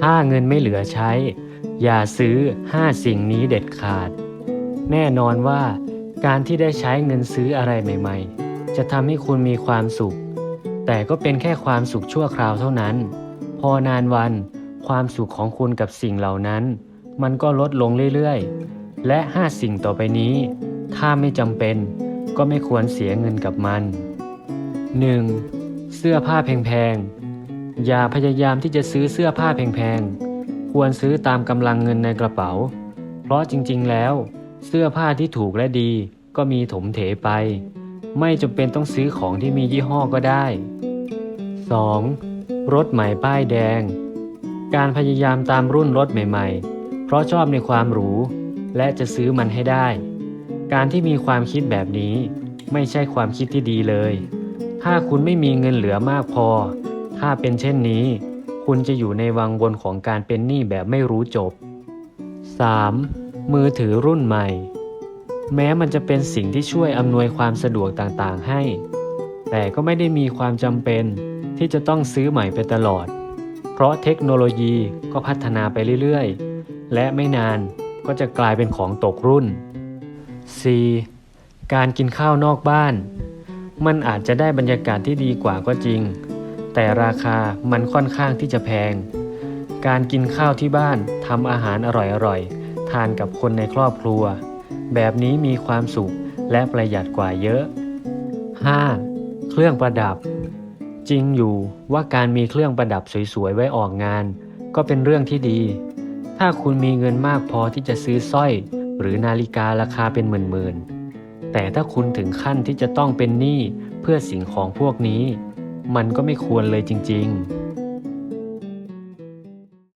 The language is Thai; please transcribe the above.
ถ้าเงินไม่เหลือใช้ อย่าซื้อ 5 สิ่งนี้เด็ดขาด แน่นอนว่าการที่ได้ใช้เงินซื้ออะไรใหม่ ๆ จะทำให้คุณมีความสุข แต่ก็เป็นแค่ความสุขชั่วคราวเท่านั้น พอนานวัน ความสุขของคุณกับสิ่งเหล่านั้น มันก็ลดลงเรื่อยๆ และ 5 สิ่งต่อไปนี้ ถ้าไม่จำเป็น ก็ไม่ควรเสียเงินกับมัน 1. เสื้อผ้าแพงๆ อย่าพยายามที่จะซื้อเสื้อผ้าแพงๆ ควรซื้อตามกำลังเงินในกระเป๋า เพราะจริงๆ แล้ว เสื้อผ้าที่ถูกและดีก็มีถมเถไป ไม่จำเป็นต้องซื้อของที่มียี่ห้อก็ได้ 2. รถใหม่ป้ายแดง การพยายามตามรุ่นรถใหม่ๆ เพราะชอบในความหรู และจะซื้อมันให้ได้ การที่มีความคิดแบบนี้ ไม่ใช่ความคิดที่ดีเลย ถ้าคุณไม่มีเงินเหลือมากพอ ถ้าเป็นเช่นนี้ คุณจะอยู่ในวังวนของการเป็นหนี้แบบไม่รู้จบ 3. มือถือรุ่นใหม่ แม้มันจะเป็นสิ่งที่ช่วยอำนวยความสะดวกต่างๆให้ แต่ก็ไม่ได้มีความจำเป็นที่จะต้องซื้อใหม่ไปตลอด เพราะเทคโนโลยีก็พัฒนาไปเรื่อยๆ และไม่นานก็จะกลายเป็นของตกรุ่น 4. การกินข้าวนอกบ้าน มันอาจจะได้บรรยากาศที่ดีกว่าก็จริง แต่ราคามันค่อนข้างที่จะแพง การกินข้าวที่บ้านทำอาหารอร่อยๆ ทานกับคนในครอบครัว แบบนี้มีความสุขและประหยัดกว่าเยอะ 5. เครื่องประดับ จริงอยู่ว่าการมีเครื่องประดับสวยๆ ไว้ออกงาน ก็เป็นเรื่องที่ดี ถ้าคุณมีเงินมากพอที่จะซื้อสร้อย หรือนาฬิการาคาเป็นหมื่นๆ แต่ถ้าคุณถึงขั้นที่จะต้องเป็นหนี้เพื่อสิ่งของพวกนี้ มันก็ไม่ควรเลยจริง ๆ